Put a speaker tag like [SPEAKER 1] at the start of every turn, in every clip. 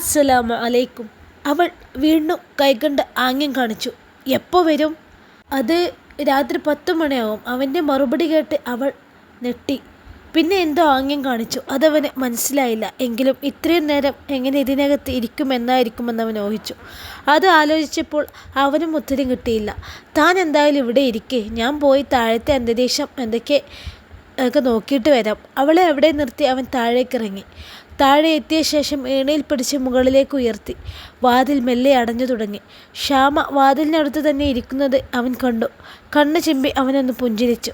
[SPEAKER 1] അസ്സലാമു അലൈക്കും. അവൾ വീണ്ടും കൈകണ്ട് ആംഗ്യം കാണിച്ചു. എപ്പോൾ വരും? അത് രാത്രി പത്ത് മണിയാവും. അവന്റെ മറുപടി കേട്ട് അവൾ നെട്ടി പിന്നെ എന്തോ ആംഗ്യം കാണിച്ചു. അതവന് മനസ്സിലായില്ല. എങ്കിലും ഇത്രയും നേരം എങ്ങനെ ഇതിനകത്ത് ഇരിക്കുമെന്നായിരിക്കുമെന്ന് അവൻ ഊഹിച്ചു. അത് ആലോചിച്ചപ്പോൾ അവനും ഉത്തരം കിട്ടിയില്ല. താൻ എന്തായാലും ഇവിടെ ഇരിക്കേ. ഞാൻ പോയി താഴത്തെ അന്തരീക്ഷം എന്തൊക്കെ ഒക്കെ നോക്കിയിട്ട് വരാം. അവളെ അവിടെ നിർത്തി അവൻ താഴേക്ക് ഇറങ്ങി താഴെ എത്തിയ ശേഷം ഏണയിൽ പിടിച്ച് മുകളിലേക്ക് ഉയർത്തി. വാതിൽ മെല്ലെ അടഞ്ഞു തുടങ്ങി. ശ്യാമ വാതിലിനടുത്ത് തന്നെ ഇരിക്കുന്നത് അവൻ കണ്ടു. കണ്ണു ചിമ്പി അവനൊന്ന് പുഞ്ചിരിച്ചു.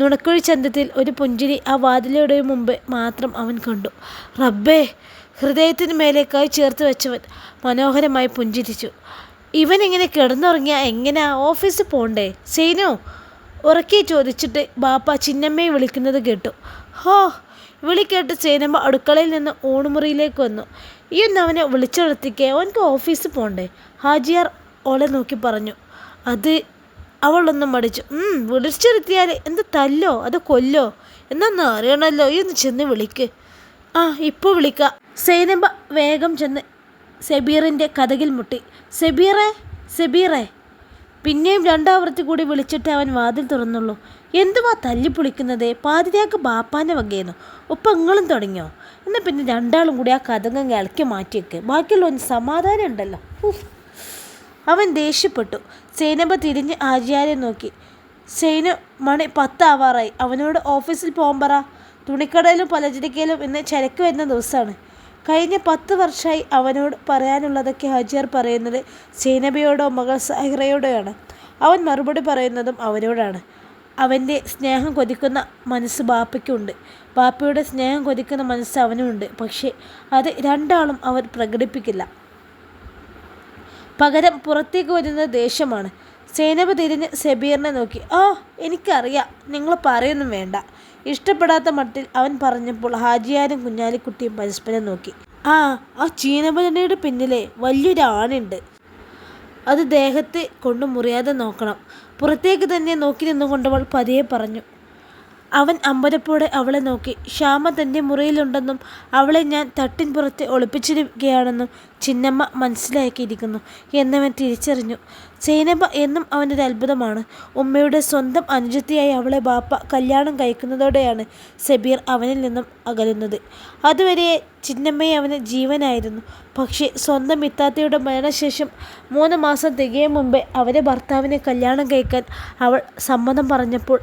[SPEAKER 1] നുണക്കുഴി ചന്തത്തിൽ ഒരു പുഞ്ചിരി ആ വാതിലയുടെ മുമ്പ് മാത്രം അവൻ കണ്ടു. റബ്ബേ ഹൃദയത്തിന് മേലേക്കായി ചേർത്ത് വെച്ചവൻ മനോഹരമായി പുഞ്ചിരിച്ചു. ഇവൻ ഇങ്ങനെ കിടന്നുറങ്ങിയാൽ എങ്ങനെയാ ഓഫീസിൽ പോണ്ടേ? സൈനോ ഉറക്കി ചോദിച്ചിട്ട് ബാപ്പ ചിന്നമ്മയെ വിളിക്കുന്നത് കേട്ടു. ഹോ വിളി ചേരുമ്പോൾ അടുക്കളയിൽ നിന്ന് ഊണുമുറിയിലേക്ക് വന്നു. ഈ അവനെ വിളിച്ചുണർത്തിക്കേ അവനക്ക് ഓഫീസിൽ പോകണ്ടേ ഹാജിയാർ ഓളെ നോക്കി പറഞ്ഞു. അത് അവളൊന്നും മടിച്ചു. "ഉം, വിളിച്ചിരുത്തിയാൽ എന്ത് തല്ലോ? അത് കൊല്ലോ? എന്നൊന്ന് അറിയണമല്ലോ ഈ ഒന്ന് ചെന്ന് വിളിക്ക്. ആ ഇപ്പോൾ വിളിക്കാം. സൈനബ വേഗം ചെന്ന് സെബീറിന്റെ കഥകിൽ മുട്ടി. സെബീറേ സെബീറേ. പിന്നെയും രണ്ടാവർത്തി കൂടി വിളിച്ചിട്ട് അവൻ വാതിൽ തുറന്നുള്ളൂ. എന്തുവാ തല്ലി തല്ലിപ്പൊളിക്കുന്നത് പാതിരാക്ക് ബാപ്പാന്റെ വകയെന്നു? ഒപ്പം നിങ്ങളും തുടങ്ങിയോ? എന്നാൽ പിന്നെ രണ്ടാളും കൂടി ആ കഥങ്ങൾ ഇളക്കി മാറ്റിയേക്ക് ബാക്കിയുള്ള ഒന്ന് സമാധാനം ഉണ്ടല്ലോ. അവൻ ദേഷ്യപ്പെട്ടു. സൈനബ തിരിഞ്ഞ് ആചാര്യം നോക്കി. സൈന മണി പത്താവാറായി. അവനോട് ഓഫീസിൽ പോകാൻ പറ. തുണിക്കടയിലും പലചരക്കയിലും ഇന്ന് ചരക്ക് വരുന്ന ദിവസമാണ്. കഴിഞ്ഞ പത്ത് വർഷമായി അവനോട് പറയാനുള്ളതൊക്കെ ഹാജിയാർ പറയുന്നത് സൈനബയോടോ മകൾ ആണ് അവൻ മറുപടി പറയുന്നതും അവരോടാണ് അവന്റെ സ്നേഹം കൊതിക്കുന്ന മനസ്സ് ബാപ്പയ്ക്കുണ്ട്. ബാപ്പയുടെ സ്നേഹം കൊതിക്കുന്ന മനസ്സ് അവനുമുണ്ട്. പക്ഷേ അത് രണ്ടാളും അവർ പ്രകടിപ്പിക്കില്ല. പകരം പുറത്തേക്ക് വരുന്നത് ദേഷ്യമാണ്. സൈനബ് തിരിഞ്ഞ് സെബീറിനെ നോക്കി. ആ എനിക്കറിയാം. നിങ്ങൾ പറയൊന്നും വേണ്ട. ഇഷ്ടപ്പെടാത്ത മട്ടിൽ അവൻ പറഞ്ഞപ്പോൾ ഹാജിയാരും കുഞ്ഞാലിക്കുട്ടിയും പരസ്പരം നോക്കി. ആ ആ ചീനഭജനയുടെ പിന്നിലെ വലിയൊരാണുണ്ട് അത് ദേഹത്തെ കൊണ്ട് മുറിയാതെ നോക്കണം. പുറത്തേക്ക് തന്നെ നോക്കി നിന്നുകൊണ്ടവൾ പതിയെ പറഞ്ഞു അവൻ അമ്പരപ്പോടെ അവളെ നോക്കി. ശ്യാമ തന്റെ മുറിയിലുണ്ടെന്നും അവളെ ഞാൻ തട്ടിൻ പുറത്ത് ഒളിപ്പിച്ചിരിക്കുകയാണെന്നും ചിന്നമ്മ മനസ്സിലാക്കിയിരിക്കുന്നു എന്നവൻ തിരിച്ചറിഞ്ഞു. സൈനബ എന്നും അവനൊരു അത്ഭുതമാണ്. ഉമ്മയുടെ സ്വന്തം അനുജത്തിയായി അവളെ ബാപ്പ കല്യാണം കഴിക്കുന്നതോടെയാണ് സബീർ അവനിൽ നിന്നും അകലുന്നത്. അതുവരെ ചിന്നമ്മയെ അവന് ജീവനായിരുന്നു. പക്ഷേ സ്വന്തം ഇത്താത്തയുടെ മരണശേഷം മൂന്ന് മാസം തികയും മുമ്പേ അവരെ ഭർത്താവിനെ കല്യാണം കഴിക്കാൻ അവൾ സമ്മതം പറഞ്ഞപ്പോൾ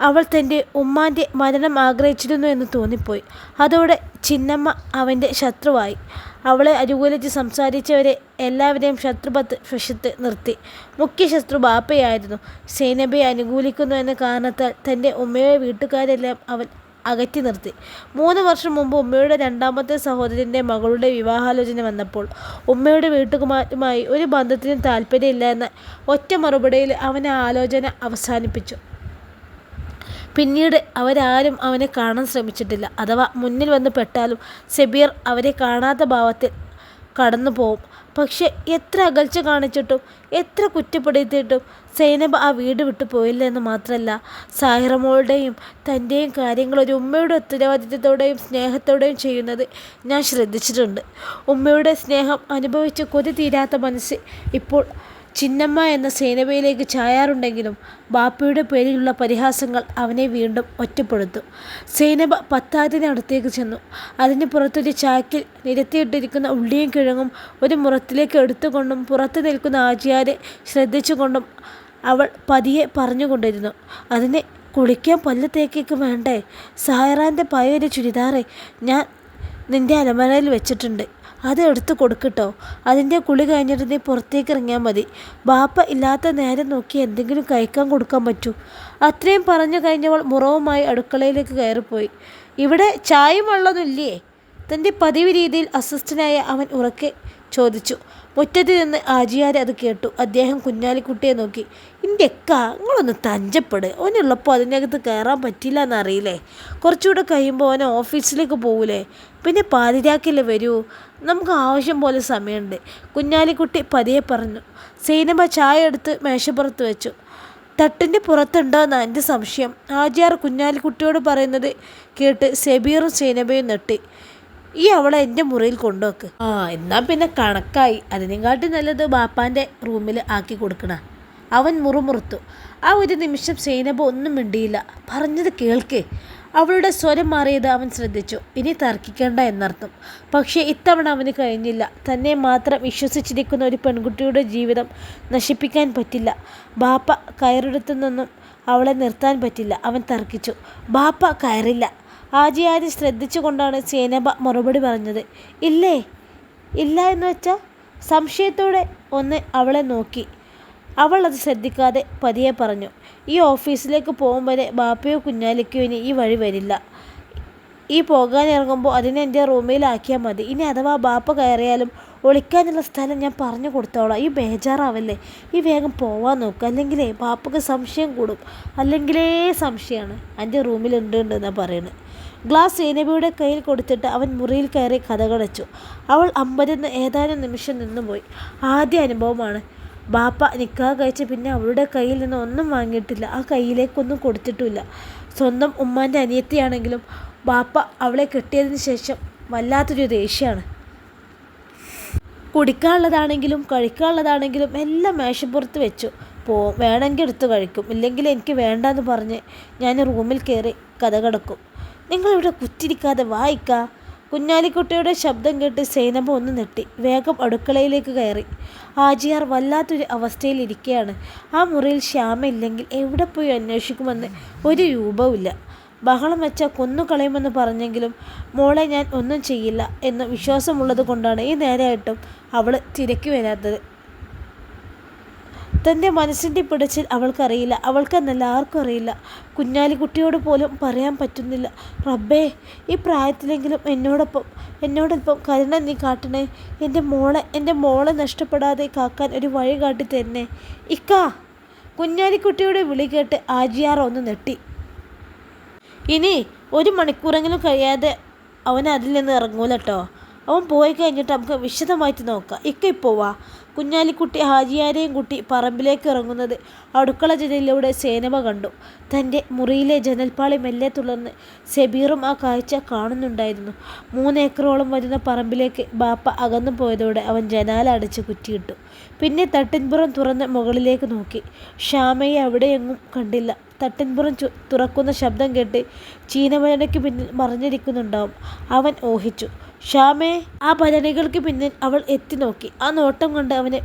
[SPEAKER 1] അവൾ തന്റെ ഉമ്മാന്റെ മരണം ആഗ്രഹിച്ചിരുന്നു എന്ന് തോന്നിപ്പോയി. അതോടെ ചിന്നമ്മ അവന്റെ ശത്രുവായി. അവളെ അനുകൂലിച്ച് സംസാരിച്ചവരെ എല്ലാവരെയും ശത്രുപത്ത് വശത്ത് നിർത്തി. മുഖ്യ ശത്രു ബാപ്പയായിരുന്നു. സേനബയെ അനുകൂലിക്കുന്നു എന്ന കാരണത്താൽ തന്റെ ഉമ്മയുടെ വീട്ടുകാരെല്ലാം അവൻ അകറ്റി നിർത്തി. മൂന്ന് വർഷം മുമ്പ് ഉമ്മയുടെ രണ്ടാമത്തെ സഹോദരന്റെ മകളുടെ വിവാഹാലോചന വന്നപ്പോൾ ഉമ്മയുടെ വീട്ടുകുമാരുമായി ഒരു ബന്ധത്തിനും താല്പര്യമില്ല എന്ന ഒറ്റ മറുപടിയിൽ അവൻ ആലോചന അവസാനിപ്പിച്ചു. പിന്നീട് അവരാരും അവനെ കാണാൻ ശ്രമിച്ചിട്ടില്ല. അഥവാ മുന്നിൽ വന്ന് പെട്ടാലും സെബീർ അവരെ കാണാത്ത ഭാവത്തിൽ കടന്നു പോവും. പക്ഷെ എത്ര അകൽച്ച കാണിച്ചിട്ടും എത്ര കുറ്റപ്പെടുത്തിയിട്ടും സൈനബ് ആ വീട് വിട്ടു പോയില്ല എന്ന് മാത്രമല്ല സാഹിറമോളുടെയും തന്റെയും കാര്യങ്ങൾ ഒരു ഉമ്മയുടെ ഉത്തരവാദിത്വത്തോടെയും സ്നേഹത്തോടെയും ചെയ്യുന്നത് ഞാൻ ശ്രദ്ധിച്ചിട്ടുണ്ട്. ഉമ്മയുടെ സ്നേഹം അനുഭവിച്ച് കൊതി തീരാത്ത മനസ്സ് ഇപ്പോൾ ചിന്നമ്മ എന്ന സേനബയിലേക്ക് ചായാറുണ്ടെങ്കിലും ബാപ്പയുടെ പേരിലുള്ള പരിഹാസങ്ങൾ അവനെ വീണ്ടും ഒറ്റപ്പെടുത്തു. സേനബ പത്തായതിനടുത്തേക്ക് ചെന്നു. അതിന് പുറത്തൊരു ചാക്കിൽ നിരത്തിയിട്ടിരിക്കുന്ന ഉള്ളിയും കിഴങ്ങും ഒരു മുറത്തിലേക്ക് എടുത്തുകൊണ്ടും പുറത്ത് നിൽക്കുന്ന ആചാരെ ശ്രദ്ധിച്ചുകൊണ്ടും അവൾ പതിയെ പറഞ്ഞുകൊണ്ടിരുന്നു. അതിനെ കുളിക്കാൻ പല്ല് തേക്കേക്ക് വേണ്ടേ? സായറാന്റെ പഴയൊരു ചുരിദാറെ ഞാൻ നിന്റെ അലമരയിൽ വെച്ചിട്ടുണ്ട്. അത് എടുത്ത് കൊടുക്കട്ടോ അതിന്റെ കുളി കഴിഞ്ഞിട്ട് നീ പുറത്തേക്ക് ഇറങ്ങിയാൽ മതി. ബാപ്പ ഇല്ലാത്ത നേരം നോക്കി എന്തെങ്കിലും കഴിക്കാൻ കൊടുക്കാൻ പറ്റൂ. അത്രയും പറഞ്ഞു കഴിഞ്ഞവൾ മുറവുമായി അടുക്കളയിലേക്ക് കയറിപ്പോയി. ഇവിടെ ചായം വെള്ളമൊന്നും ഇല്ലേ? തന്റെ പതിവ് രീതിയിൽ അസ്വസ്ഥനായ അവൻ ഉറക്കെ ചോദിച്ചു. മുറ്റത്ത് നിന്ന് ആജിയാർ അത് കേട്ടു. അദ്ദേഹം കുഞ്ഞാലിക്കുട്ടിയെ നോക്കി. എന്റെ അക്ക നിങ്ങളൊന്ന് തഞ്ചപ്പെട്. ഓനുള്ളപ്പോൾ അതിനകത്ത് കയറാൻ പറ്റില്ല എന്നറിയില്ലേ കുറച്ചുകൂടെ കഴിയുമ്പോൾ അവനെ ഓഫീസിലേക്ക് പോകൂലേ പിന്നെ പാതിരാക്കില്ലേ വരൂ? നമുക്ക് ആവശ്യം പോലെ സമയമുണ്ട്. കുഞ്ഞാലിക്കുട്ടി പതിയെ പറഞ്ഞു. സൈനബ ചായ എടുത്ത് മേശപ്പുറത്ത് വെച്ചു. തട്ടിന്റെ പുറത്തുണ്ടോയെന്നാണ് എന്റെ സംശയം. ആജിയാർ കുഞ്ഞാലിക്കുട്ടിയോട് പറയുന്നത് കേട്ട് സെബീറും സൈനബയും നെട്ടി ഈ അവളെ എന്റെ മുറിയിൽ കൊണ്ടുവെക്ക്. ആ എന്നാൽ പിന്നെ കണക്കായി. അതിനെക്കാട്ടി നല്ലത് ബാപ്പാന്റെ റൂമിൽ ആക്കി കൊടുക്കണ. അവൻ മുറുമുറുത്തു. ആ ഒരു നിമിഷം സൈനബ ഒന്നും മിണ്ടിയില്ല. പറഞ്ഞത് കേൾക്കേ. അവളുടെ സ്വരം മാറിയത് അവൻ ശ്രദ്ധിച്ചു. ഇനി തർക്കിക്കേണ്ട എന്നർത്ഥം. പക്ഷേ ഇത്തവണ അവന് കഴിഞ്ഞില്ല. തന്നെ മാത്രം വിശ്വസിച്ചിരിക്കുന്ന ഒരു പെൺകുട്ടിയുടെ ജീവിതം നശിപ്പിക്കാൻ പറ്റില്ല. ബാപ്പ കയറെടുത്തു നിന്നും അവളെ നിർത്താൻ പറ്റില്ല. അവൻ തർക്കിച്ചു. ബാപ്പ കയറില്ല. ആജി ആദ്യം ശ്രദ്ധിച്ചുകൊണ്ടാണ് സേനബ മറുപടി പറഞ്ഞത്? ഇല്ലേ? ഇല്ല എന്ന് വെച്ചാൽ സംശയത്തോടെ ഒന്ന് അവളെ നോക്കി. അവൾ അത് ശ്രദ്ധിക്കാതെ പതിയെ പറഞ്ഞു ഈ ഓഫീസിലേക്ക് പോകും വരെ ബാപ്പയോ കുഞ്ഞാലിക്കോ ഇനി ഈ വഴി വരില്ല. ഈ പോകാൻ ഇറങ്ങുമ്പോൾ അതിനെ എന്റെ റൂമിലാക്കിയാൽ മതി. ഇനി അഥവാ ബാപ്പ കയറിയാലും ഒളിക്കാനുള്ള സ്ഥലം ഞാൻ പറഞ്ഞു കൊടുത്തോളാം. ഈ ബേജാറാവല്ലേ? ഈ വേഗം പോവാൻ നോക്കുക അല്ലെങ്കിലേ ബാപ്പക്ക് സംശയം കൂടും. അല്ലെങ്കിലേ സംശയമാണ് എന്റെ റൂമിലുണ്ട് ഉണ്ട് എന്നാണ് പറയുന്നത് ഗ്ലാസ് ഏനബിയുടെ കയ്യിൽ കൊടുത്തിട്ട് അവൻ മുറിയിൽ കയറി കഥകടച്ചു അവൾ അമ്പതെന്ന് ഏതാനും നിമിഷം നിന്നുപോയി. ആദ്യ അനുഭവമാണ്. ബാപ്പ നിക്കാഹ് കഴിച്ച പിന്നെ അവളുടെ കയ്യിൽ നിന്ന് ഒന്നും വാങ്ങിയിട്ടില്ല. ആ കയ്യിലേക്കൊന്നും കൊടുത്തിട്ടുമില്ല. സ്വന്തം ഉമ്മാന്റെ അനിയത്തിയാണെങ്കിലും ബാപ്പ അവളെ കെട്ടിയതിന് ശേഷം വല്ലാത്തൊരു ദേഷ്യമാണ്. കുടിക്കാനുള്ളതാണെങ്കിലും കഴിക്കാനുള്ളതാണെങ്കിലും എല്ലാം മേശപ്പുറത്ത് വെച്ചു. പോ വേണമെങ്കിൽ എടുത്ത് കഴിക്കും. ഇല്ലെങ്കിൽ എനിക്ക് വേണ്ടെന്ന് പറഞ്ഞ് ഞാൻ റൂമിൽ കയറി കഥ കിടക്കും. നിങ്ങളിവിടെ കുത്തിരിക്കാതെ വായിക്ക കുഞ്ഞാലിക്കുട്ടിയുടെ ശബ്ദം കേട്ട് സൈനബ ഒന്ന് നെട്ടി വേഗം അടുക്കളയിലേക്ക് കയറി. ആജിയാർ വല്ലാത്തൊരു അവസ്ഥയിലിരിക്കുകയാണ് ആ മുറിയിൽ ശ്യാമ ഇല്ലെങ്കിൽ എവിടെ പോയി അന്വേഷിക്കുമെന്ന് ഒരു രൂപവുമില്ല ബഹളം വെച്ച കൊന്നുകളയുമെന്ന് പറഞ്ഞെങ്കിലും മോളെ ഞാൻ ഒന്നും ചെയ്യില്ല എന്ന് വിശ്വാസമുള്ളത് കൊണ്ടാണ് ഈ നേരെയായിട്ടും അവൾ തിരക്കി വരാത്തത്. തന്റെ മനസ്സിന്റെ പിടച്ചിൽ അവൾക്കറിയില്ല. അവൾക്കെന്നല്ല ആർക്കും അറിയില്ല. കുഞ്ഞാലിക്കുട്ടിയോട് പോലും പറയാൻ പറ്റുന്നില്ല. റബ്ബേ ഈ പ്രായത്തിലെങ്കിലും എന്നോടൊപ്പം എന്നോടൊപ്പം കരുണ നീ കാട്ടണേ. എന്റെ മോളെ എന്റെ മോളെ നഷ്ടപ്പെടാതെ കാക്കാൻ ഒരു വഴി കാട്ടി തന്നെ ഇക്കാ. കുഞ്ഞാലിക്കുട്ടിയുടെ വിളി കേട്ട് ആജിയാർ ഒന്ന് നെട്ടി ഇനി ഒരു മണിക്കൂറെങ്കിലും കഴിയാതെ അവൻ അതിൽ നിന്ന് ഇറങ്ങൂലട്ടോ അവൻ പോയി കഴിഞ്ഞിട്ട് നമുക്ക് വിശദമായിട്ട് നോക്കാം. ഇക്ക ഇപ്പോൾ വാ. കുഞ്ഞാലിക്കുട്ടി ഹാജിയാരെയും കുട്ടി പറമ്പിലേക്ക് ഇറങ്ങുന്നത് അടുക്കള ജനലിലൂടെ സേനമ കണ്ടു. തന്റെ മുറിയിലെ ജനൽപ്പാളി മെല്ലെ തുളർന്ന് സെബീറും ആ കാഴ്ച കാണുന്നുണ്ടായിരുന്നു. മൂന്നേക്കറോളം വരുന്ന പറമ്പിലേക്ക് ബാപ്പ അകന്നു പോയതോടെ അവൻ ജനാല അടച്ച് കുറ്റിയിട്ടു. പിന്നെ തട്ടിൻപുറം തുറന്ന് മുകളിലേക്ക് നോക്കി. ഷാമയെ അവിടെയെങ്ങും കണ്ടില്ല. തട്ടിൻപുറം തുറക്കുന്ന ശബ്ദം കേട്ട് ചീനമലനയ്ക്ക് പിന്നിൽ മറിഞ്ഞിരിക്കുന്നുണ്ടാവും. അവൻ ഊഹിച്ചു. ഷ്യാമേ ആ ഭരണികൾക്ക് പിന്നിൽ അവൾ എത്തി നോക്കി. ആ നോട്ടം കൊണ്ട് അവന്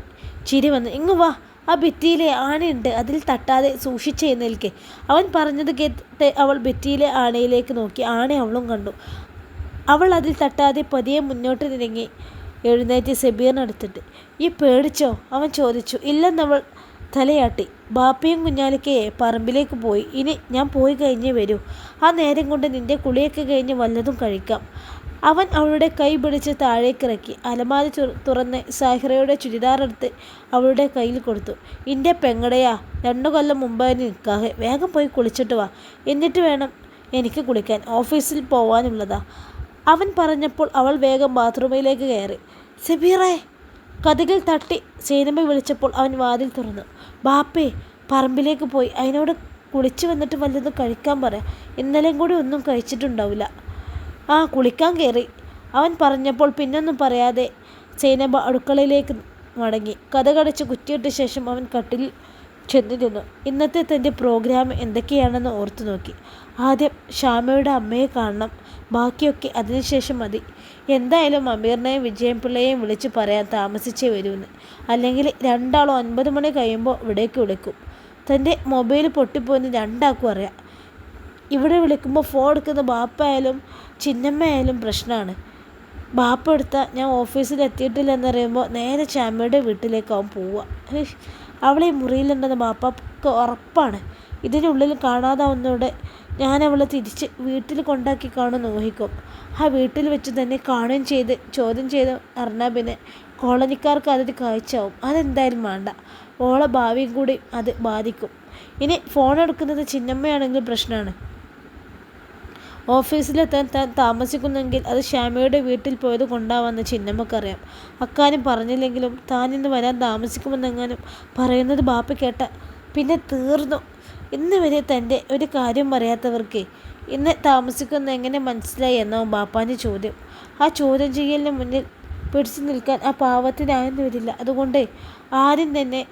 [SPEAKER 1] ചിരി വന്നു. ഇങ്ങ് വാ ആ ഭിത്തിയിലെ ആണയുണ്ട് അതിൽ തട്ടാതെ സൂക്ഷിച്ച് നിൽക്കെ. അവൻ പറഞ്ഞത് കേട്ട് അവൾ ഭിത്തിയിലെ ആണയിലേക്ക് നോക്കി. ആണ അവളും കണ്ടു. അവൾ അതിൽ തട്ടാതെ പതിയെ മുന്നോട്ട് നീങ്ങി എഴുന്നേറ്റ് സെബീറിനടുത്തിട്ട് ഈ പേടിച്ചോ? അവൻ ചോദിച്ചു. ഇല്ലെന്നവൾ തലയാട്ടി. ബാപ്പയും കുഞ്ഞാലിക്കയെ പറമ്പിലേക്ക് പോയി. ഇനി ഞാൻ പോയി കഴിഞ്ഞേ വരൂ. ആ നേരം കൊണ്ട് നിന്റെ കുളിയൊക്കെ കഴിഞ്ഞ് വല്ലതും കഴിക്കാം. അവൻ അവളുടെ കൈ പിടിച്ച് താഴേക്കിറക്കി. അലമാരി തുറന്ന് സാഹിറയുടെ ചുരിദാറെടുത്ത് അവളുടെ കയ്യിൽ കൊടുത്തു. ഇന്റെ പെങ്ങടയാ രണ്ടു കൊല്ലം മുമ്പ് നിൽക്കാഹ്. വേഗം പോയി കുളിച്ചിട്ട് വാ. എന്നിട്ട് വേണം എനിക്ക് കുളിക്കാൻ. ഓഫീസിൽ പോവാനുള്ളതാ. അവൻ പറഞ്ഞപ്പോൾ അവൾ വേഗം ബാത്റൂമിലേക്ക് കയറി. സെബീറേ. കഥകൾ തട്ടി സേനമ്മ വിളിച്ചപ്പോൾ അവൻ വാതിൽ തുറന്നു. ബാപ്പേ പറമ്പിലേക്ക് പോയി. അതിനോട് കുളിച്ചു വന്നിട്ട് വല്ലതും കഴിക്കാൻ പറയാം ഇന്നലെയും കൂടി ഒന്നും കഴിച്ചിട്ടുണ്ടാവില്ല. ആ കുളിക്കാൻ കയറി അവൻ പറഞ്ഞപ്പോൾ പിന്നൊന്നും പറയാതെ സൈനബ അടുക്കളയിലേക്ക് മടങ്ങി. കഥ കടച്ച് കുറ്റിയിട്ട ശേഷം അവൻ കട്ടിൽ ചെന്നിരുന്നു ഇന്നത്തെ തന്റെ പ്രോഗ്രാം എന്തൊക്കെയാണെന്ന് ഓർത്തു നോക്കി. ആദ്യം ഷാമയുടെ അമ്മയെ കാണണം. ബാക്കിയൊക്കെ അതിനുശേഷം മതി. എന്തായാലും അമീറിനെയും വിജയൻപിള്ളയെയും വിളിച്ച് പറയാൻ താമസിച്ചേ വരുമെന്ന് അല്ലെങ്കിൽ രണ്ടാളും ഒൻപത് മണി കഴിയുമ്പോൾ ഇവിടേക്ക് വിളിക്കും. തന്റെ മൊബൈൽ പൊട്ടിപ്പോയെന്ന് രണ്ടാൾക്കും അറിയാം. ഇവിടെ വിളിക്കുമ്പോൾ ഫോൺ എടുക്കുന്ന ബാപ്പായാലും ചിന്നമ്മയായാലും പ്രശ്നമാണ്. ബാപ്പ എടുത്ത ഞാൻ ഓഫീസിൽ എത്തിയിട്ടില്ല എന്നറിയുമ്പോൾ നേരെ ചാമ്മയുടെ വീട്ടിലേക്കാവും പോവുക. അവളെ മുറിയിലുണ്ടെന്ന് ബാപ്പക്ക് ഉറപ്പാണ്. ഇതിനുള്ളിൽ കാണാതാവുന്നതോടെ ഞാൻ അവളെ തിരിച്ച് വീട്ടിൽ കൊണ്ടാക്കി കാണുമെന്ന് നോഹിക്കും ആ വീട്ടിൽ വെച്ച് തന്നെ കാണുകയും ചെയ്ത് ചോദ്യം ചെയ്ത് അറിഞ്ഞാൽ പിന്നെ കോളനിക്കാർക്ക് അതൊരു കാഴ്ചയാവും. അതെന്തായാലും വേണ്ട. ഓളെ ഭാവിയും കൂടി അത് ബാധിക്കും. ഇനി ഫോൺ എടുക്കുന്നത് ചിന്നമ്മയാണെങ്കിൽ പ്രശ്നമാണ്. ഓഫീസിലെത്താൻ താൻ താമസിക്കുന്നെങ്കിൽ അത് ശ്യാമയുടെ വീട്ടിൽ പോയത് കൊണ്ടാവാമെന്ന് ചിന്നമ്മക്കറിയാം. അക്കാര്യം പറഞ്ഞില്ലെങ്കിലും താൻ ഇന്ന് വരാൻ താമസിക്കുമെന്നെങ്ങാനും പറയുന്നത് ബാപ്പ കേട്ട പിന്നെ തീർന്നു. ഇന്ന് വരെ തന്റെ ഒരു കാര്യം പറയാത്തവർക്ക് ഇന്ന് താമസിക്കുന്ന എങ്ങനെ മനസ്സിലായി എന്നാവും ബാപ്പാന്റെ ചോദ്യം. ആ ചോദ്യം ചെയ്യലിന് മുന്നിൽ പിടിച്ചു നിൽക്കാൻ ആ പാവത്തിനായെന്ന് വരില്ല. അതുകൊണ്ട് ആരും തന്നെ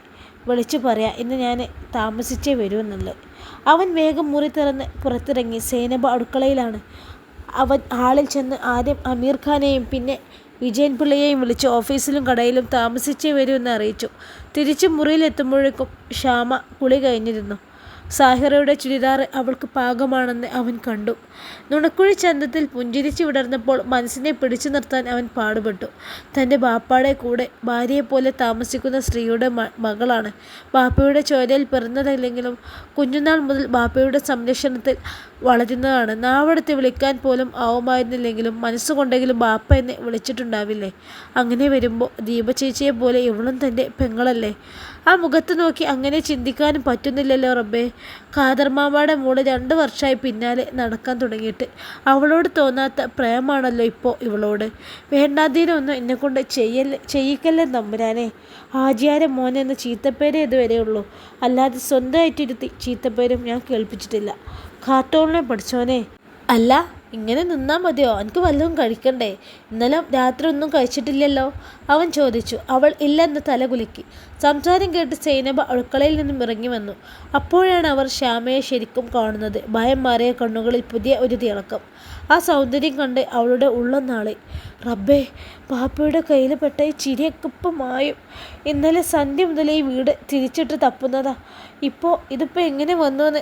[SPEAKER 1] വിളിച്ചു പറയാം ഇന്ന് ഞാൻ താമസിച്ചേ വരുമെന്നുള്ളത് അവൻ വേഗം മുറി തുറന്ന് പുറത്തിറങ്ങി. സൈനബ അടുക്കളയിലാണ്. അവൻ ഹാളിൽ ചെന്ന് ആദ്യം അമീർ ഖാനെയും പിന്നെ വിജയൻ പിള്ളയെയും വിളിച്ച് ഓഫീസിലും കടയിലും താമസിച്ചേ വരുമെന്ന് അറിയിച്ചു. തിരിച്ച് മുറിയിലെത്തുമ്പോഴേക്കും ശ്യാമ കുളി കഴിഞ്ഞിരുന്നു. സാഹിറയുടെ ചുരിദാർ അവൾക്ക് പാകമാണെന്ന് അവൻ കണ്ടു. നുണക്കുഴി ചന്തത്തിൽ പുഞ്ചിരിച്ചു വിടർന്നപ്പോൾ മനസ്സിനെ പിടിച്ചു നിർത്താൻ അവൻ പാടുപെട്ടു. തന്റെ ബാപ്പാടെ കൂടെ ഭാര്യയെപ്പോലെ താമസിക്കുന്ന സ്ത്രീയുടെ മകളാണ്. ബാപ്പയുടെ ചോരയിൽ പിറന്നതല്ലെങ്കിലും കുഞ്ഞുനാൾ മുതൽ ബാപ്പയുടെ സംരക്ഷണത്തിൽ വളരുന്നതാണ്. നാവെടുത്ത് വിളിക്കാൻ പോലും ആവുമായിരുന്നില്ലെങ്കിലും മനസ്സുകൊണ്ടെങ്കിലും ബാപ്പ എന്നെ വിളിച്ചിട്ടുണ്ടാവില്ലേ? അങ്ങനെ വരുമ്പോൾ ദീപചേച്ചിയെ പോലെ ഇവളും തന്റെ പെങ്ങളല്ലേ? ആ മുഖത്ത് നോക്കി അങ്ങനെ ചിന്തിക്കാനും പറ്റുന്നില്ലല്ലോ റബ്ബേ. കാതർമാമയുടെ മോൾ രണ്ട് വർഷമായി പിന്നാലെ നടക്കാൻ തുടങ്ങിയിട്ട്. അവളോട് തോന്നാത്ത പ്രേമാണല്ലോ ഇപ്പോൾ ഇവളോട്. വേണ്ടാതീനൊന്നും എന്നെക്കൊണ്ട് ചെയ്യല്ല ചെയ്യിക്കല്ലേ നമ്പുരാനെ ആചാര്യ മോനെ എന്ന ചീത്തപ്പേരെ ഇതുവരെ ഉള്ളൂ. അല്ലാതെ സ്വന്തമായിട്ടിരുത്തി ചീത്തപ്പേരും ഞാൻ കേൾപ്പിച്ചിട്ടില്ല. കാർട്ടൂണിനെ പഠിച്ചോനെ. അല്ല ഇങ്ങനെ നിന്നാൽ മതിയോ? എനിക്ക് വല്ലതും കഴിക്കണ്ടേ? ഇന്നലെ രാത്രി ഒന്നും കഴിച്ചിട്ടില്ലല്ലോ? അവൻ ചോദിച്ചു. അവൾ ഇല്ലെന്ന് തലകുലുക്കി. സംസാരം കേട്ട് സൈനബ അടുക്കളയിൽ നിന്നും ഇറങ്ങി വന്നു. അപ്പോഴാണ് അവർ ശ്യാമയെ ശരിക്കും കാണുന്നത്. ഭയം മാറിയ കണ്ണുകളിൽ പുതിയ ഒരു തിളക്കം. ആ സൗന്ദര്യം കണ്ട് അവളുടെ ഉള്ളനാളി റബ്ബേ പാപ്പയുടെ കയ്യിൽ പെട്ട ഈ ചിരിയൊക്കെ ഇപ്പം മായും. ഇന്നലെ സന്ധ്യ മുതൽ ഈ വീട് തിരിച്ചിട്ട് തപ്പുന്നതാ. ഇപ്പോൾ ഇതിപ്പോൾ എങ്ങനെ വന്നു എന്ന്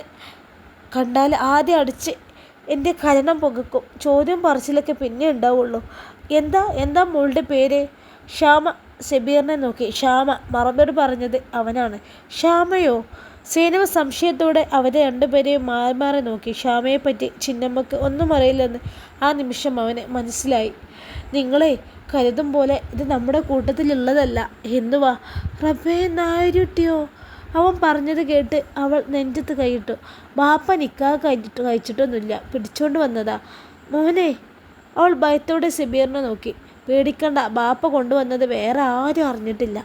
[SPEAKER 1] കണ്ടാൽ ആദ്യം അടിച്ച് എന്റെ കരണം പുകക്കും. ചോദ്യം പറച്ചിലൊക്കെ പിന്നെ ഉണ്ടാവുള്ളൂ. എന്താ എന്താ മോളുടെ പേര്? ശ്യാമ ഷബീറിനെ നോക്കി. ശ്യാമ മറുപടി പറഞ്ഞത് അവനാണ്. ശ്യാമയോ? സേനവ സംശയത്തോടെ അവരെ രണ്ടുപേരെയും മാറി മാറി നോക്കി. ശ്യാമയെപ്പറ്റി ചിന്നമ്മക്ക് ഒന്നും അറിയില്ലെന്ന് ആ നിമിഷം അവന് മനസ്സിലായി. നിങ്ങളെ കരുതും പോലെ ഇത് നമ്മുടെ കൂട്ടത്തിലുള്ളതല്ല. എന്തുവാ? റബ്ബേ നായരുട്ടിയോ? അവൻ പറഞ്ഞത് കേട്ട് അവൾ നെഞ്ചത്ത് കൈയിട്ടു. ബാപ്പ നിക്കാ കഴിഞ്ഞിട്ട് കഴിച്ചിട്ടൊന്നുമില്ല. പിടിച്ചോണ്ട് വന്നതാ. മോനെ. അവൾ ഭയത്തോടെ സിബീറിനെ നോക്കി. പേടിക്കണ്ട. ബാപ്പ കൊണ്ടുവന്നത് വേറെ ആരും അറിഞ്ഞിട്ടില്ല.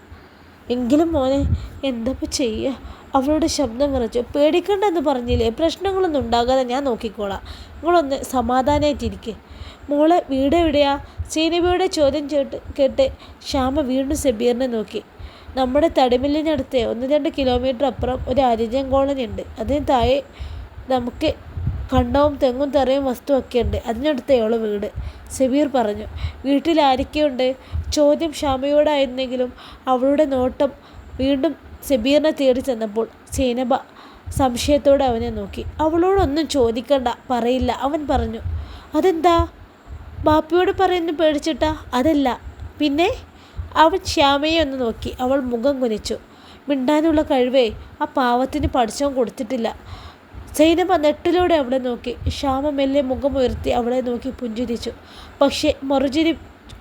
[SPEAKER 1] എങ്കിലും മോനെ എന്തപ്പോൾ ചെയ്യുക അവളുടെ ശബ്ദം വിറച്ചു പേടിക്കണ്ടെന്ന് പറഞ്ഞില്ലേ? പ്രശ്നങ്ങളൊന്നും ഉണ്ടാകാതെ ഞാൻ നോക്കിക്കോളാം. നിങ്ങളൊന്ന് സമാധാനമായിട്ടിരിക്കെ മോളെ വീട് എവിടെയാ സീനബിയുടെ ചോദ്യം കേട്ട് കേട്ട് ശ്യാമ വീണ്ടും സെബീറിനെ നോക്കി. നമ്മുടെ തടിമില്ലിനടുത്ത് ഒന്ന് രണ്ട് കിലോമീറ്റർ അപ്പുറം ഒരു അരിജൻ കോളനി ഉണ്ട് അതിന് താഴെ നമുക്ക് കണ്ടവും തെങ്ങും തറയും വസ്തുവൊക്കെ ഉണ്ട് അതിനടുത്ത് അവളെ വീട്. സെബീർ പറഞ്ഞു വീട്ടിൽ ആരൊക്കെയുണ്ട്? ചോദ്യം ക്ഷമയോടായിരുന്നെങ്കിലും അവളുടെ നോട്ടം വീണ്ടും സെബീറിനെ തേടി ചെന്നപ്പോൾ സേനബ സംശയത്തോടെ അവനെ നോക്കി. അവളോടൊന്നും ചോദിക്കണ്ട പറയില്ല അവൻ പറഞ്ഞു. അതെന്താ? ബാപ്പിയോട് പറയുന്നു പേടിച്ചിട്ടാ? അതല്ല. പിന്നെ? അവൻ ശ്യാമയെ ഒന്ന് നോക്കി. അവൾ മുഖം കുനിച്ചു. മിണ്ടാനുള്ള കഴിവേ ആ പാവത്തിന് പഠിച്ചവൻ കൊടുത്തിട്ടില്ല. സൈനബ നെട്ടിലൂടെ അവളെ നോക്കി. ശ്യാമ മെല്ലെ മുഖം ഉയർത്തി അവളെ നോക്കി പുഞ്ചിരിച്ചു. പക്ഷേ മറുചിരി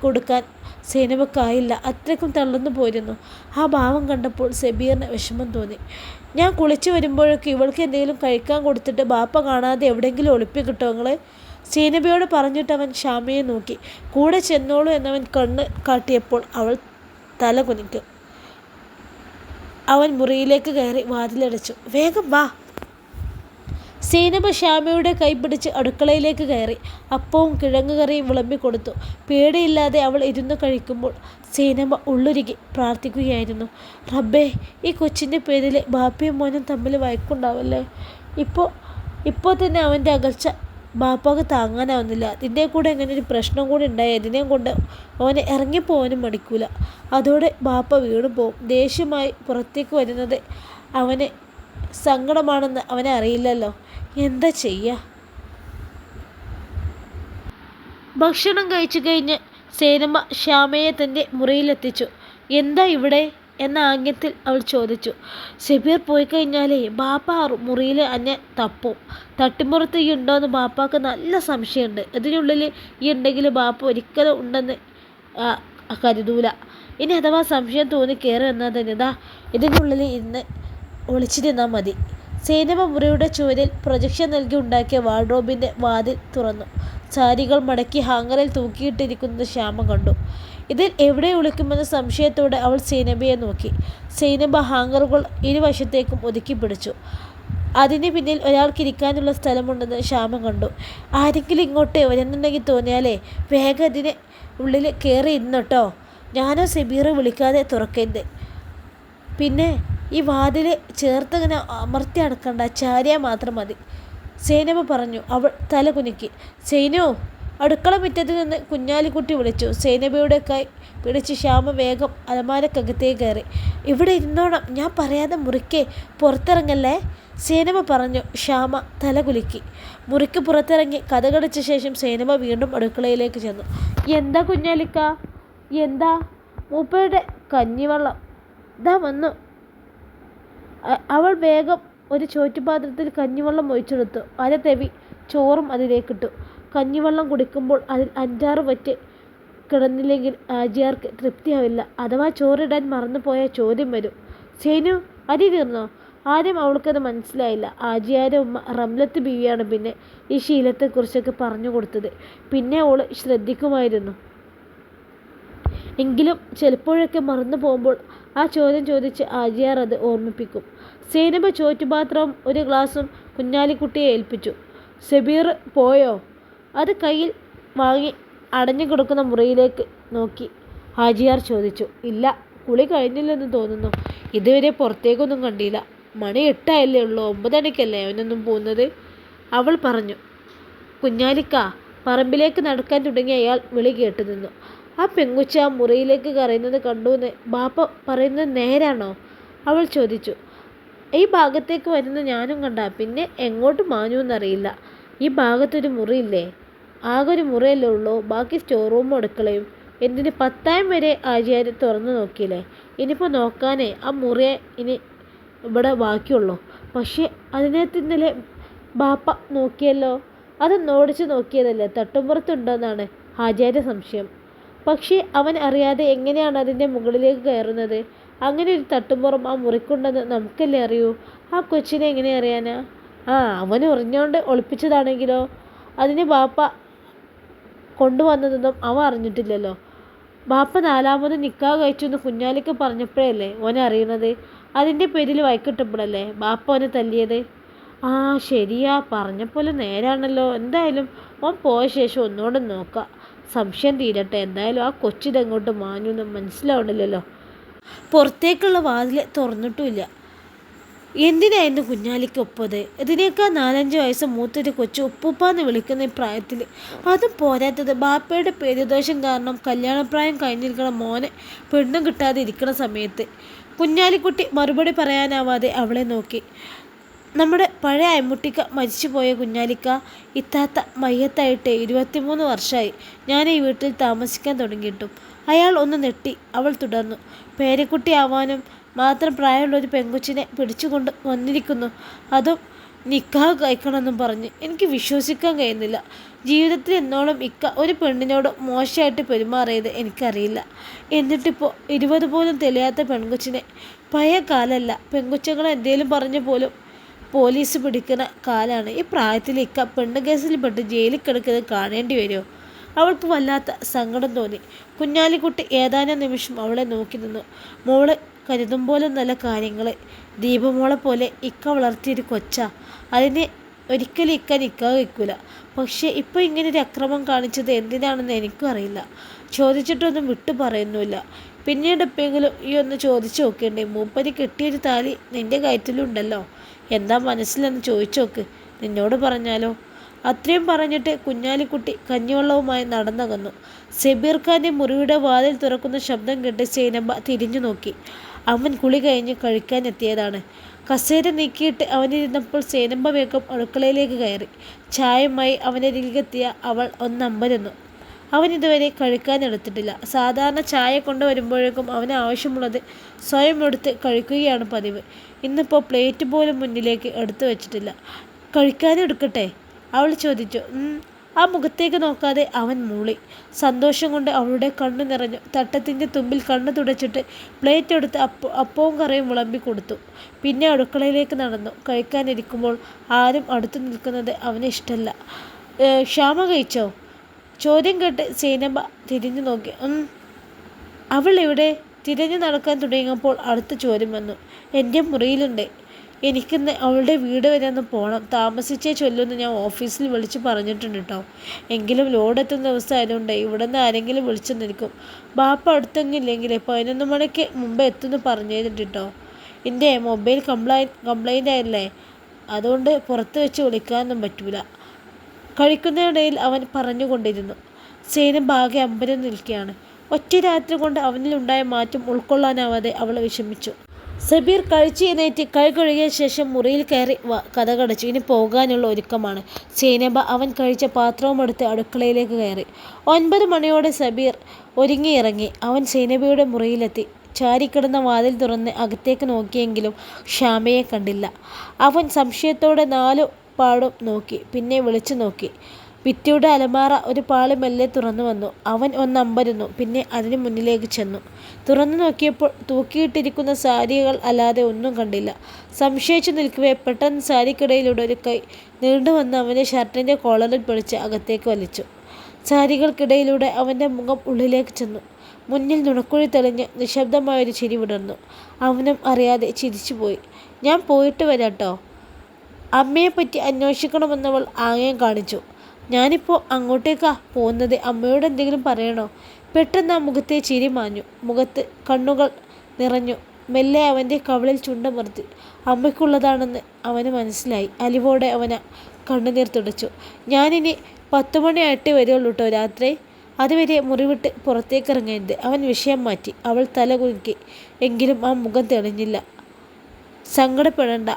[SPEAKER 1] കൊടുക്കാൻ സൈനബക്കായില്ല അത്രയ്ക്കും തളർന്നു പോയിരുന്നു. ആ ഭാവം കണ്ടപ്പോൾ സെബീറിന് വിഷമം തോന്നി. ഞാൻ കുളിച്ചു വരുമ്പോഴൊക്കെ ഇവൾക്ക് എന്തെങ്കിലും കഴിക്കാൻ കൊടുത്തിട്ട് ബാപ്പ കാണാതെ എവിടെയെങ്കിലും ഒളിപ്പിക്കിട്ടോ നിങ്ങൾ സീനബയോട് പറഞ്ഞിട്ട് അവൻ ശ്യാമയെ നോക്കി. കൂടെ ചെന്നോളൂ എന്നവൻ കണ്ണ് കാട്ടിയപ്പോൾ അവൾ തല കുനിക്കും അവൻ മുറിയിലേക്ക് കയറി വാതിലടച്ചു. വേഗം വാ. സീനബ ശ്യാമയുടെ കൈ പിടിച്ച് അടുക്കളയിലേക്ക് കയറി. അപ്പവും കിഴങ്ങുകറിയും വിളമ്പി കൊടുത്തു. പേടിയില്ലാതെ അവൾ ഇരുന്ന് കഴിക്കുമ്പോൾ സീനബ ഉള്ളുരുകി പ്രാർത്ഥിക്കുകയായിരുന്നു. റബ്ബേ ഈ കൊച്ചിന്റെ പേരിൽ ബാപ്പിയും മോനും തമ്മിൽ വയക്കുണ്ടാവല്ലേ ഇപ്പോൾ ഇപ്പോൾ തന്നെ അവന്റെ അകൽച്ച ബാപ്പാക്ക് താങ്ങാനാവുന്നില്ല. ഇതിന്റെ കൂടെ ഇങ്ങനെ ഒരു പ്രശ്നം കൂടി ഉണ്ടായി അതിനെയും കൊണ്ട് അവനെ ഇറങ്ങിപ്പോവാനും മടിക്കൂല. അതോടെ ബാപ്പ വീണു പോവും. ദേഷ്യമായി പുറത്തേക്ക് വരുന്നത് അവന് സങ്കടമാണെന്ന് അവനെ അറിയില്ലല്ലോ. എന്താ ചെയ്യുക ഭക്ഷണം കഴിച്ചു കഴിഞ്ഞ് സേനമ്മ ശ്യാമയെ തന്റെ മുറിയിലെത്തിച്ചു. എന്താ ഇവിടെ? എന്ന ആംഗ്യത്തിൽ അവൾ ചോദിച്ചു. ഷബീർ പോയി കഴിഞ്ഞാലേ ബാപ്പ മുറിയിൽ അന്നെ തപ്പും. തട്ടിമ്പുറത്ത് ഈ ഉണ്ടോയെന്ന് ബാപ്പാക്ക് നല്ല സംശയമുണ്ട്. ഇതിനുള്ളിൽ ഈ ഉണ്ടെങ്കിൽ ബാപ്പ ഒരിക്കലും ഉണ്ടെന്ന് കരുതൂല. ഇനി അഥവാ സംശയം തോന്നി കയറി വന്നാൽ തന്നെ. ഇതാ ഇതിനുള്ളിൽ ഇന്ന് ഒളിച്ചിരുന്നാൽ മതി. സേനവ മുറിയുടെ ചുവരിൽ പ്രൊജക്ഷൻ നൽകി ഉണ്ടാക്കിയ വാർഡ്രോബിന്റെ വാതിൽ തുറന്നു. സാരികൾ മടക്കി ഹാങ്ങറിൽ തൂക്കിയിട്ടിരിക്കുന്നത് ശ്യാമ കണ്ടു. ഇതിൽ എവിടെ ഒളിക്കുമെന്ന സംശയത്തോടെ അവൾ സൈനബയെ നോക്കി. സൈനബ ഹാങ്കറുകൾ ഇരുവശത്തേക്കും ഒതുക്കി പിടിച്ചു. അതിന് പിന്നിൽ ഒരാൾക്കിരിക്കാനുള്ള സ്ഥലമുണ്ടെന്ന് ശ്യാമം കണ്ടു. ആരെങ്കിലും ഇങ്ങോട്ട് വരുന്നുണ്ടെങ്കിൽ തോന്നിയാലേ വേഗം അതിന് ഉള്ളിൽ കയറി ഇരുന്നോട്ടോ ഞാനോ സെബീർ വിളിക്കാതെ തുറക്കരുത്. പിന്നെ ഈ വാതിൽ ചേർത്തങ്ങനെ അമർത്തി അടക്കണ്ട ചാരിയ മാത്രം മതി. സൈനബ പറഞ്ഞു. അവൾ തല കുനുക്കി. സൈനോ അടുക്കള മുറ്റത്ത് നിന്ന് കുഞ്ഞാലിക്കുട്ടി വിളിച്ചു. സൈനബയുടെ കൈ പിടിച്ച് ശ്യാമ വേഗം അലമാരക്കകത്തേ കയറി. ഇവിടെ ഇരുന്നോണം ഞാൻ പറയാതെ മുറിക്കേ പുറത്തിറങ്ങല്ലേ? സേനമ പറഞ്ഞു. ശ്യാമ തല കുലുക്കി. മുറിക്ക് പുറത്തിറങ്ങി കഥകടിച്ച ശേഷം സേനമ വീണ്ടും അടുക്കളയിലേക്ക് ചെന്നു. എന്താ കുഞ്ഞാലിക്ക? എന്താ? മൂപ്പയുടെ കഞ്ഞിവെള്ളം. ഇതാ വന്നു. അവൾ വേഗം ഒരു ചോറ്റുപാത്രത്തിൽ കഞ്ഞിവെള്ളം ഒഴിച്ചെടുത്തു. അര തെവി ചോറും അതിലേക്കിട്ടു. കഞ്ഞിവെള്ളം കുടിക്കുമ്പോൾ അതിൽ അഞ്ചാറ് വറ്റ് കിടന്നില്ലെങ്കിൽ ആജിയാർക്ക് തൃപ്തിയാവില്ല. അഥവാ ചോറിടാൻ മറന്നുപോയ ചോദ്യം വരും. സേനു അരി തീർന്നോ? ആദ്യം അവൾക്കത് മനസ്സിലായില്ല. ആജിയാരുടെ ഉമ്മ റംലത്ത് ബീവിയാണ് പിന്നെ ഈ ശീലത്തെക്കുറിച്ചൊക്കെ പറഞ്ഞു കൊടുത്തത്. പിന്നെ അവൾ ശ്രദ്ധിക്കുമായിരുന്നു. എങ്കിലും ചിലപ്പോഴൊക്കെ മറന്നു പോകുമ്പോൾ ആ ചോദ്യം ചോദിച്ച് ആജിയാർ അത് ഓർമ്മിപ്പിക്കും. സേനബ ചോറ്റുപാത്രവും ഒരു ഗ്ലാസും കുഞ്ഞാലിക്കുട്ടിയെ ഏൽപ്പിച്ചു. സെബീർ പോയോ? അത് കയ്യിൽ വാങ്ങി അടഞ്ഞു കിടക്കുന്ന മുറിയിലേക്ക് നോക്കി. ഹാജിയാർ ചോദിച്ചു ഇല്ല കുളി കഴിഞ്ഞില്ലെന്ന് തോന്നുന്നു. ഇതുവരെ പുറത്തേക്കൊന്നും കണ്ടില്ല. മണി എട്ടായല്ലേ ഉള്ളൂ ഒമ്പതണിക്കല്ലേ അവനൊന്നും പോകുന്നത്? അവൾ പറഞ്ഞു കുഞ്ഞാലിക്ക പറമ്പിലേക്ക് നടക്കാൻ തുടങ്ങിയ അയാൾ വിളി കേട്ടു നിന്നു. ആ പെങ്കുച്ച ആ മുറിയിലേക്ക് കരയുന്നത് കണ്ടുവെന്ന് ബാപ്പ പറയുന്നത് നേരാണോ? അവൾ ചോദിച്ചു ഈ ഭാഗത്തേക്ക് വരുന്ന ഞാനും കണ്ട. പിന്നെ എങ്ങോട്ട് മാഞ്ഞു എന്നറിയില്ല. ഈ ഭാഗത്തൊരു മുറിയില്ലേ? ആകെ ഒരു മുറിയല്ലേ ഉള്ളൂ. ബാക്കി സ്റ്റോർ റൂമും അടുക്കളയും. എന്തിന് പത്തായം വരെ ആചാര്യ തുറന്നു നോക്കിയില്ലേ? ഇനിയിപ്പോൾ നോക്കാനേ ആ മുറിയെ ഇനി ഇവിടെ ബാക്കിയുള്ളൂ. പക്ഷേ അതിനകത്ത് ഇന്നലെ ബാപ്പ നോക്കിയല്ലോ? അത് നോടിച്ച് നോക്കിയതല്ലേ? തട്ടുമ്പുറത്തുണ്ടോന്നാണ് ആചാര്യ സംശയം. പക്ഷേ അവൻ അറിയാതെ എങ്ങനെയാണ് അതിന്റെ മുകളിലേക്ക് കയറുന്നത്? അങ്ങനെ ഒരു തട്ടുമ്പുറം ആ മുറിക്കുണ്ടെന്ന് നമുക്കല്ലേ അറിയൂ? ആ കൊച്ചിനെ എങ്ങനെ അറിയാനാ? ആ അവൻ ഉറിഞ്ഞോണ്ട് ഒളിപ്പിച്ചതാണെങ്കിലോ? അതിന് ബാപ്പ കൊണ്ടുവന്നതൊന്നും അവ അറിഞ്ഞിട്ടില്ലല്ലോ. ബാപ്പ നാലാമത് നിക്കാ കഴിച്ചു എന്ന് കുഞ്ഞാലിക്ക് പറഞ്ഞപ്പോഴല്ലേ ഓനെ അറിയുന്നത്. അതിന്റെ പേരിൽ വൈക്കിട്ടപ്പോഴല്ലേ ബാപ്പ ഓനെ തല്ലിയത്? ആ ശരിയാ. പറഞ്ഞ പോലെ നേരാണല്ലോ. എന്തായാലും ഓൻ പോയ ശേഷം ഒന്നുകൂടെ നോക്കാം. സംശയം തീരട്ടെ. എന്തായാലും ആ കൊച്ചിതെങ്ങോട്ട് മാഞ്ഞു എന്ന് മനസ്സിലാവണില്ലല്ലോ. പുറത്തേക്കുള്ള വാതിൽ തുറന്നിട്ടുമില്ല. എന്തിനായിരുന്നു കുഞ്ഞാലിക്ക് ഒപ്പത്? ഇതിനേക്കാൾ നാലഞ്ച് വയസ്സ് മൂത്തൊരു കൊച്ചു ഉപ്പുപ്പാന്ന് വിളിക്കുന്ന പ്രായത്തിൽ അതും പോരാത്തത്. ബാപ്പയുടെ പേരുദോഷം കാരണം കല്യാണപ്രായം കഴിഞ്ഞിരിക്കുന്ന മോനെ പെണ്ണും കിട്ടാതെ ഇരിക്കുന്ന സമയത്ത്. കുഞ്ഞാലിക്കുട്ടി മറുപടി പറയാനാവാതെ അവളെ നോക്കി. നമ്മുടെ പഴയ അയമുട്ടിക്ക മരിച്ചുപോയ കുഞ്ഞാലിക്ക ഇത്താത്ത മയ്യത്തായിട്ട് ഇരുപത്തിമൂന്ന് വർഷമായി ഞാൻ ഈ വീട്ടിൽ താമസിക്കാൻ തുടങ്ങിയിട്ടും. അയാൾ ഒന്ന് നെട്ടി അവൾ തുടർന്നു. പേരക്കുട്ടിയാവാനും മാത്രം പ്രായമുള്ള ഒരു പെങ്കൊച്ചിനെ പിടിച്ചുകൊണ്ട് വന്നിരിക്കുന്നു. അതും നിക്കാഹ് കഴിക്കണമെന്നും പറഞ്ഞ്. എനിക്ക് വിശ്വസിക്കാൻ കഴിയുന്നില്ല. ജീവിതത്തിൽ എന്നോളം ഇക്ക ഒരു പെണ്ണിനോട് മോശമായിട്ട് പെരുമാറിയത് എനിക്കറിയില്ല. എന്നിട്ടിപ്പോൾ ഇരുപത് പോലും തെളിയാത്ത പെൺകൊച്ചിനെ. പഴയ കാലല്ല. പെൺകൊച്ചുങ്ങൾ എന്തേലും പറഞ്ഞ പോലും പോലീസ് പിടിക്കുന്ന കാലാണ്. ഈ പ്രായത്തിൽ ഇക്ക പെണ്ണ് കേസിൽ പെട്ട് ജയിലിൽ കിടക്കുന്നത് കാണേണ്ടി വരുമോ? അവൾക്ക് വല്ലാത്ത സങ്കടം തോന്നി. കുഞ്ഞാലിക്കുട്ടി ഏതാനും നിമിഷം അവളെ നോക്കി നിന്നു. മോൾ കരുതും പോലെ നല്ല കാര്യങ്ങൾ ദീപമോളെ പോലെ ഇക്ക വളർത്തിയൊരു കൊച്ച. അതിനെ ഒരിക്കലും ഇക്ക നിൽക്കാൻ വയ്ക്കില്ല പക്ഷേ ഇപ്പോൾ ഇങ്ങനെ ഒരു അക്രമം കാണിച്ചത് എന്തിനാണെന്ന് എനിക്കും അറിയില്ല. ചോദിച്ചിട്ടൊന്നും വിട്ടു പറയുന്നുമില്ല. പിന്നീട് എപ്പോഴെങ്കിലും ഈ ഒന്ന് ചോദിച്ചു നോക്കേണ്ടേ മൂപ്പര് കിട്ടിയൊരു താലി നിന്റെ കയറ്റിലുണ്ടല്ലോ. എന്താ മനസ്സിലെന്ന് ചോദിച്ചു നോക്ക്. നിന്നോട് പറഞ്ഞാലോ? അത്രയും പറഞ്ഞിട്ട് കുഞ്ഞാലിക്കുട്ടി കഞ്ഞിവെള്ളവുമായി നടന്നകന്നു. സെബീർ ഖാന്റെ മുറിയുടെ വാതിൽ തുറക്കുന്ന ശബ്ദം കേട്ട് സൈനബ തിരിഞ്ഞു നോക്കി. അവൻ കുളി കഴിഞ്ഞ് കഴിക്കാനെത്തിയതാണ് കസേര നീക്കിയിട്ട് അവനിരുന്നപ്പോൾ സേനമ്പ വേഗം അടുക്കളയിലേക്ക് കയറി. ചായമായി ചായയുമായി രീതിയിലെത്തിയ അവൾ ഒന്നമ്പരന്നു അവൻ ഇതുവരെ കഴിക്കാനെടുത്തിട്ടില്ല സാധാരണ ചായ കൊണ്ടുവരുമ്പോഴേക്കും അവന് ആവശ്യമുള്ളത് സ്വയം എടുത്ത് കഴിക്കുകയാണ് പതിവ്. ഇന്നിപ്പോൾ പ്ലേറ്റ് പോലും മുന്നിലേക്ക് എടുത്തു വച്ചിട്ടില്ല. കഴിക്കാനെടുക്കട്ടെ അവൾ ചോദിച്ചു. ആ മുഖത്തേക്ക് നോക്കാതെ അവൻ മൂളി. സന്തോഷം കൊണ്ട് അവളുടെ കണ്ണു നിറഞ്ഞു. തട്ടത്തിന്റെ തുമ്പിൽ കണ്ണു തുടച്ചിട്ട് പ്ലേറ്റ് എടുത്ത് അപ്പ അപ്പവും കറിയും വിളമ്പി കൊടുത്തു. പിന്നെ അടുക്കളയിലേക്ക് നടന്നു. കഴിക്കാനിരിക്കുമ്പോൾ ആരും അടുത്തു നിൽക്കുന്നത് അവന് ഇഷ്ടമല്ല ക്ഷാമ കഴിച്ചോ? ചോദ്യം കേട്ട് സൈനബ തിരിഞ്ഞു നോക്കി. അവൾ ഇവിടെ തിരഞ്ഞു നടക്കാൻ തുടങ്ങിയപ്പോൾ അടുത്ത ചോദ്യം വന്നു. എന്റെ മുറിയിലുണ്ട്. എനിക്കിന്ന് അവളുടെ വീട് വരെ ഒന്ന് പോകണം താമസിച്ചേ ചൊല്ലുമെന്ന് ഞാൻ ഓഫീസിൽ വിളിച്ച് പറഞ്ഞിട്ടുണ്ട് കേട്ടോ എങ്കിലും ലോഡ് എത്തുന്ന ദിവസം ആയതുകൊണ്ട് ഇവിടെ നിന്ന് ആരെങ്കിലും വിളിച്ചു നിൽക്കും. ബാപ്പ അടുത്തെങ്കില്ലെങ്കിൽ പതിനൊന്ന് മണിക്ക് മുമ്പ് എത്തുമെന്ന് പറഞ്ഞിട്ടുണ്ട് കേട്ടോ എന്റെ മൊബൈൽ കംപ്ലൈ കംപ്ലൈന്റ് ആയില്ലേ? അതുകൊണ്ട് പുറത്ത് വെച്ച് വിളിക്കാനൊന്നും പറ്റൂല. കഴിക്കുന്നതിനിടയിൽ അവൻ പറഞ്ഞുകൊണ്ടിരുന്നു. സേനം ബാഗെ അമ്പരം നിൽക്കുകയാണ്. ഒറ്റ രാത്രി കൊണ്ട് അവനിലുണ്ടായ മാറ്റം ഉൾക്കൊള്ളാനാവാതെ അവൾ വിഷമിച്ചു. സബീർ കഴിച്ച് എന്നേറ്റ് കൈ കഴുകിയ ശേഷം മുറിയിൽ കയറി കഥകടച്ചു. ഇനി പോകാനുള്ള ഒരുക്കമാണ്. സൈനബ അവൻ കഴിച്ച പാത്രവും എടുത്ത് അടുക്കളയിലേക്ക് കയറി. ഒൻപത് മണിയോടെ സബീർ ഒരുങ്ങിയിറങ്ങി. അവൻ സൈനബയുടെ മുറിയിലെത്തി. ചാരിക്കിടന്ന വാതിൽ തുറന്ന് അകത്തേക്ക് നോക്കിയെങ്കിലും ക്ഷാമയെ കണ്ടില്ല. അവൻ സംശയത്തോടെ നാലു പാടും നോക്കി. പിന്നെ വിളിച്ചു നോക്കി. ഭിത്തിയുടെ അലമാറ ഒരു പാളി മെല്ലെ തുറന്നു വന്നു. അവൻ ഒന്നമ്പരുന്നു പിന്നെ അതിന് മുന്നിലേക്ക് ചെന്നു. തുറന്നു നോക്കിയപ്പോൾ തൂക്കിയിട്ടിരിക്കുന്ന സാരികൾ അല്ലാതെ ഒന്നും കണ്ടില്ല. സംശയിച്ചു നിൽക്കവേ പെട്ടെന്ന് സാരിക്കിടയിലൂടെ ഒരു കൈ നീണ്ടു വന്ന് അവന്റെ ഷർട്ടിന്റെ കോളറിൽ പിടിച്ച് അകത്തേക്ക് വലിച്ചു. സാരികൾക്കിടയിലൂടെ അവന്റെ മുഖം ഉള്ളിലേക്ക് ചെന്നു. മുന്നിൽ നുണക്കുഴി തെളിഞ്ഞ് നിശബ്ദമായൊരു ചിരി വിടർന്നു. അവനും അറിയാതെ ചിരിച്ചുപോയി. ഞാൻ പോയിട്ട് വരാട്ടോ അമ്മയെപ്പറ്റി അന്വേഷിക്കണമെന്നവൾ ആംഗ്യം കാണിച്ചു. ഞാനിപ്പോൾ അങ്ങോട്ടേക്കാ പോകുന്നത്. അമ്മയോട് എന്തെങ്കിലും പറയണോ? പെട്ടെന്ന് ആ മുഖത്തെ ചിരി മാഞ്ഞു. മുഖത്ത് കണ്ണുകൾ നിറഞ്ഞു. മെല്ലെ അവന്റെ കവിളിൽ ചുണ്ടമർത്തി. അമ്മയ്ക്കുള്ളതാണെന്ന് അവന് മനസ്സിലായി. അലിവോടെ അവന് കണ്ണുനീർ തുടച്ചു. ഞാനിനി പത്ത് മണിയായിട്ടേ വരുള്ളൂ കേട്ടോ രാത്രി. അതുവരെ മുറിവിട്ട് പുറത്തേക്ക് ഇറങ്ങരുത് അവൻ വിഷയം മാറ്റി. അവൾ തല കുലുക്കി. എങ്കിലും ആ മുഖം തെളിഞ്ഞില്ല. സങ്കടപ്പെടണ്ട.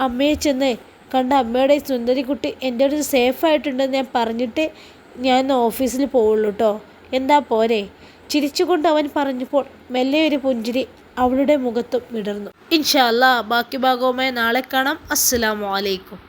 [SPEAKER 1] അമ്മയെ ചെന്ന് കണ്ട അമ്മയുടെ ഈ സുന്ദരിക്കുട്ടി എന്റെ അടുത്ത് സേഫായിട്ടുണ്ടെന്ന് ഞാൻ പറഞ്ഞിട്ട് ഞാൻ ഓഫീസിൽ പോവുള്ളൂ കേട്ടോ എന്താ പോരെ? ചിരിച്ചുകൊണ്ട് അവൻ പറഞ്ഞപ്പോൾ മെല്ലെ ഒരു പുഞ്ചിരി അവളുടെ മുഖത്തും വിടർന്നു. ഇൻഷാല്ല ബാക്കി ഭാഗവുമായി നാളെ കാണാം. അസ്സലാമു അലൈക്കും.